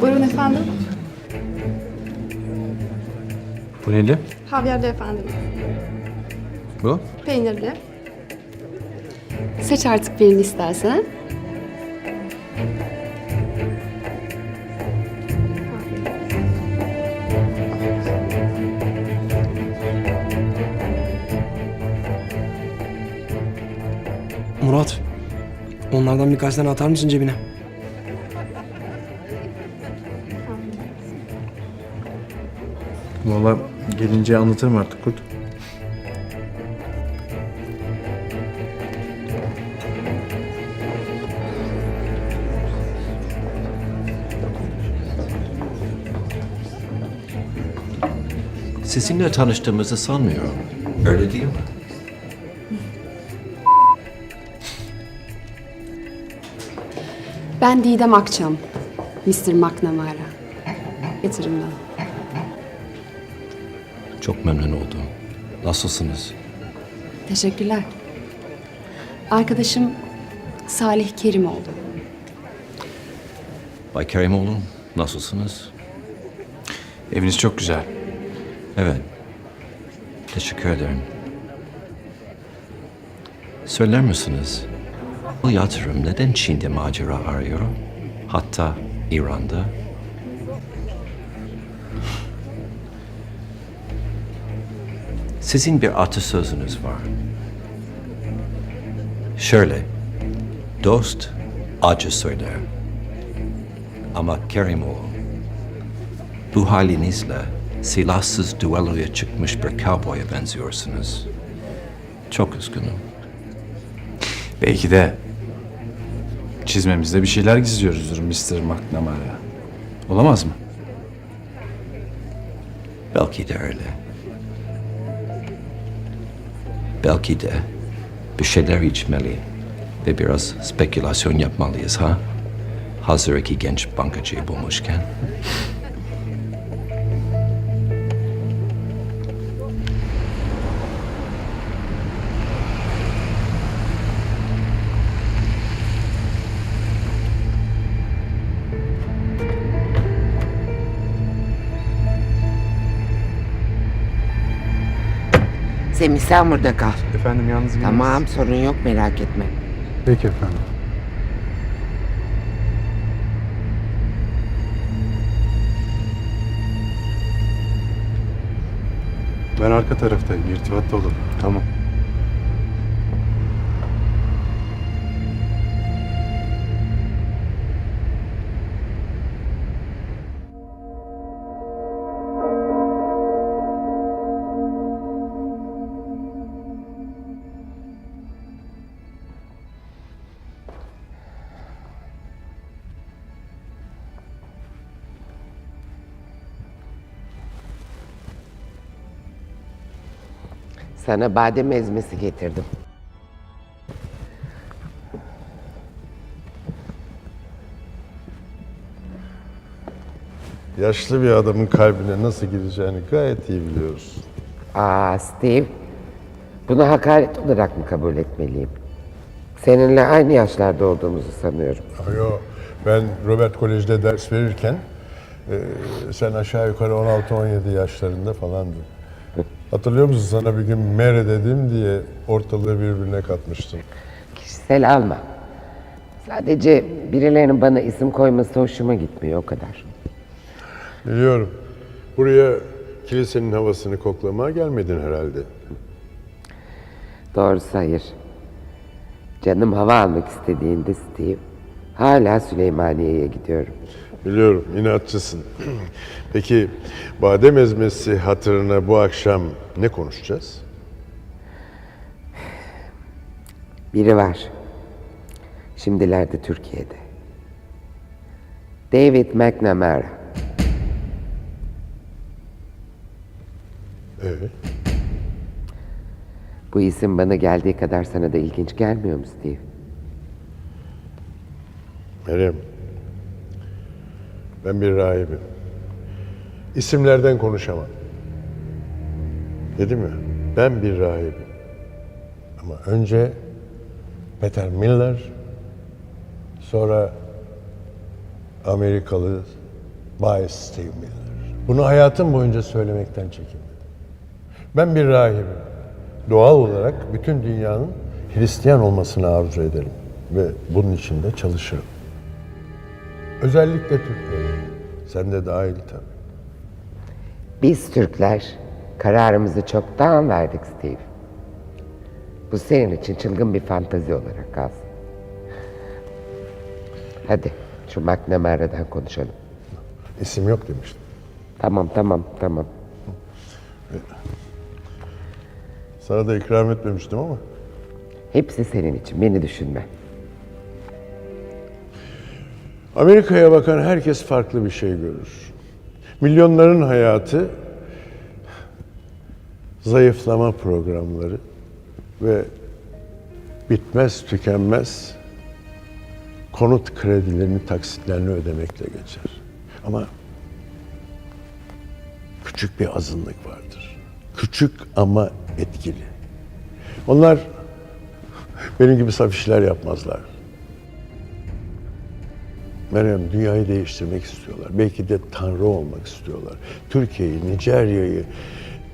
Buyurun efendim. Bu neydi? Havyarlı efendim. Bu? Peynirli. Seç artık birini istersen. Onlardan birkaç tane atar mısın cebine? Valla gelince anlatırım artık Kurt. Sizinle tanıştığımızı sanmıyorum. Öyle değil mi? Ben Didem Akçam. Mr. McNamara. Yatırımdan. Çok memnun oldum. Nasılsınız? Teşekkürler. Arkadaşım Salih Kerimoğlu. Bay Kerimoğlu, nasılsınız? Eviniz çok güzel. Evet. Teşekkür ederim. Söyler misiniz? Bu yatırım neden Çin'de macera arıyor? Hatta İran'da. Sizin bir atasözünüz var. Şöyle, dost acı söyler. Ama Kerimoğlu, bu halinizle silahsız düelloya çıkmış bir cowboy'a benziyorsunuz. Çok üzgünüm. Belki de çizmemizde bir şeyler gizliyoruzdur Mr. McNamara. Olamaz mı? Belki de öyle. Belki de bir şeyler içmeli ve biraz spekülasyon yapmalıyız ha? Hazır iki genç bankacıyı bulmuşken. Semih sen burada kal. Efendim yalnız bir- Tamam sorun yok merak etme. Peki efendim. Ben arka taraftayım. irtibatta olun. Tamam. Sana badem ezmesi getirdim. Yaşlı bir adamın kalbine nasıl gireceğini gayet iyi biliyoruz. Aa Steve. Bunu hakaret olarak mı kabul etmeliyim? Seninle aynı yaşlarda olduğumuzu sanıyorum. Yo, ben Robert Kolej'de ders verirken e, sen aşağı yukarı 16-17 yaşlarında falandın. Hatırlıyor musun sana bir gün mere dedim diye ortalığı birbirine katmıştın. Kişisel alma. Sadece birilerinin bana isim koyması hoşuma gitmiyor o kadar. Biliyorum. Buraya kilisenin havasını koklamaya gelmedin herhalde. Doğrusu hayır. Canım hava almak istediğinde Steve. Hala Süleymaniye'ye gidiyorum. Biliyorum, inatçısın. Peki, badem ezmesi hatırına bu akşam ne konuşacağız? Biri var. Şimdilerde Türkiye'de. David McNamara. Ee, Bu isim bana geldiği kadar sana da ilginç gelmiyor mu Steve? Meryem, Ben bir rahibim. İsimlerden konuşamam. Dedim ya, ben bir rahibim. Ama önce Peter Miller, sonra Amerikalı Bay Steve Miller. Bunu hayatım boyunca söylemekten çekinmedim. Ben bir rahibim. Doğal olarak bütün dünyanın Hristiyan olmasını arzu ederim ve bunun için de çalışırım. Özellikle Türkleri. Sen de dahil tabii. Biz Türkler kararımızı çoktan verdik Steve. Bu senin için çılgın bir fantazi olarak kalsın. Hadi şu McNamara'dan konuşalım. İsim yok demiştim. Tamam tamam tamam. Sana da ikram etmemiştim ama. Hepsi senin için beni düşünme. Amerika'ya bakan herkes farklı bir şey görür. Milyonların hayatı zayıflama programları ve bitmez tükenmez konut kredilerini taksitlerini ödemekle geçer. Ama küçük bir azınlık vardır. Küçük ama etkili. Onlar benim gibi saf işler yapmazlar. Meryem dünyayı değiştirmek istiyorlar. Belki de tanrı olmak istiyorlar. Türkiye'yi, Nijerya'yı,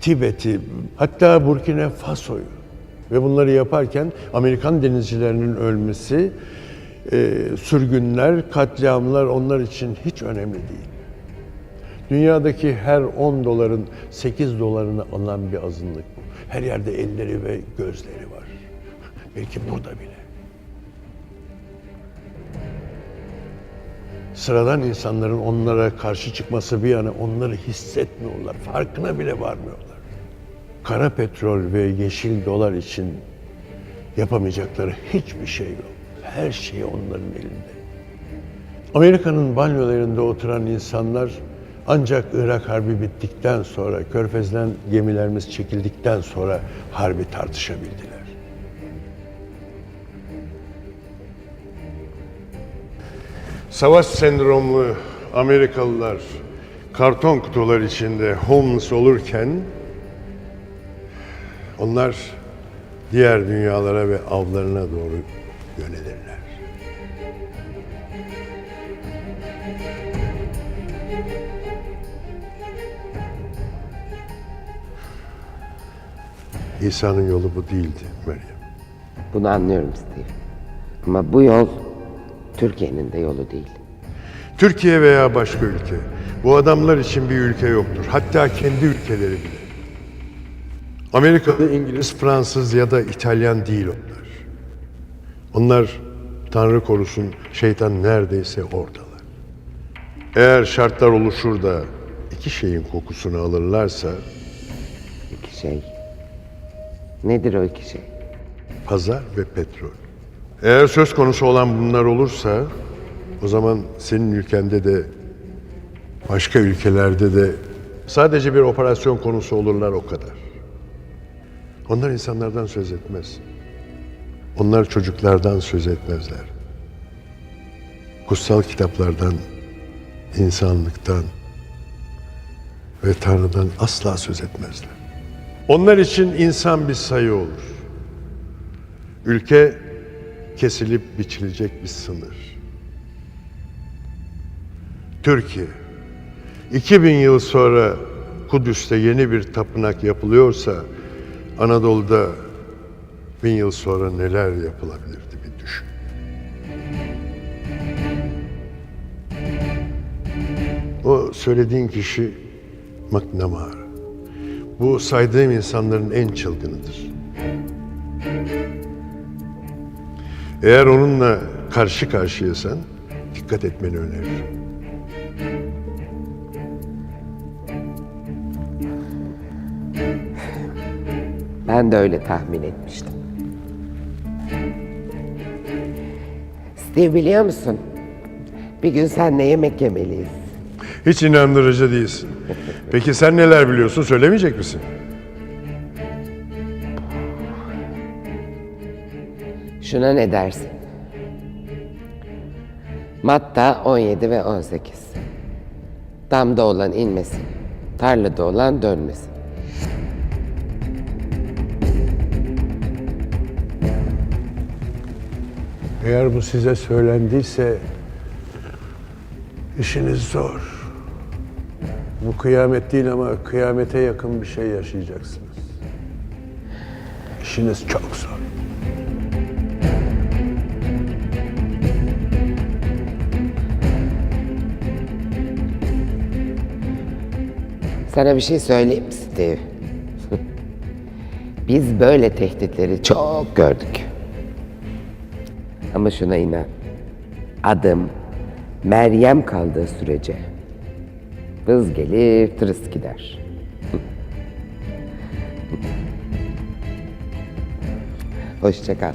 Tibet'i, hatta Burkina Faso'yu. Ve bunları yaparken Amerikan denizcilerinin ölmesi, e, sürgünler, katliamlar onlar için hiç önemli değil. Dünyadaki her 10 doların 8 dolarını alan bir azınlık bu. Her yerde elleri ve gözleri var. Belki burada bile. Sıradan insanların onlara karşı çıkması bir yana onları hissetmiyorlar. Farkına bile varmıyorlar. Kara petrol ve yeşil dolar için yapamayacakları hiçbir şey yok. Her şey onların elinde. Amerika'nın banyolarında oturan insanlar ancak Irak Harbi bittikten sonra, Körfez'den gemilerimiz çekildikten sonra harbi tartışabildiler. Savaş sendromlu Amerikalılar karton kutular içinde homeless olurken onlar diğer dünyalara ve avlarına doğru yönelirler. İsa'nın yolu bu değildi Meryem. Bunu anlıyorum Steve. Ama bu yol Türkiye'nin de yolu değil. Türkiye veya başka ülke. Bu adamlar için bir ülke yoktur. Hatta kendi ülkeleri bile. Amerikalı, İngiliz, Fransız ya da İtalyan değil onlar. Onlar Tanrı korusun şeytan neredeyse oradalar. Eğer şartlar oluşur da iki şeyin kokusunu alırlarsa İki şey. Nedir o iki şey? pazar ve petrol. Eğer söz konusu olan bunlar olursa o zaman senin ülkende de başka ülkelerde de sadece bir operasyon konusu olurlar o kadar. Onlar insanlardan söz etmez. Onlar çocuklardan söz etmezler. Kutsal kitaplardan, insanlıktan ve Tanrı'dan asla söz etmezler. Onlar için insan bir sayı olur. Ülke kesilip biçilecek bir sınır. Türkiye, 2000 yıl sonra Kudüs'te yeni bir tapınak yapılıyorsa Anadolu'da bin yıl sonra neler yapılabilirdi bir düşün. O söylediğin kişi McNamara. Bu saydığım insanların en çılgınıdır. Eğer onunla karşı karşıyasan dikkat etmeni öneririm. Ben de öyle tahmin etmiştim. Steve biliyor musun? Bir gün seninle yemek yemeliyiz. Hiç inandırıcı değilsin. Peki sen neler biliyorsun söylemeyecek misin? Şuna ne dersin? Matta 17 ve 18. Damda olan inmesin. Tarlada olan dönmesin. Eğer bu size söylendiyse işiniz zor. Bu kıyamet değil ama kıyamete yakın bir şey yaşayacaksınız. İşiniz çok zor. Sana bir şey söyleyeyim mi Steve? Biz böyle tehditleri çok gördük. Ama şuna inan. Adım Meryem kaldığı sürece vız gelir tırıs gider. Hoşça kal.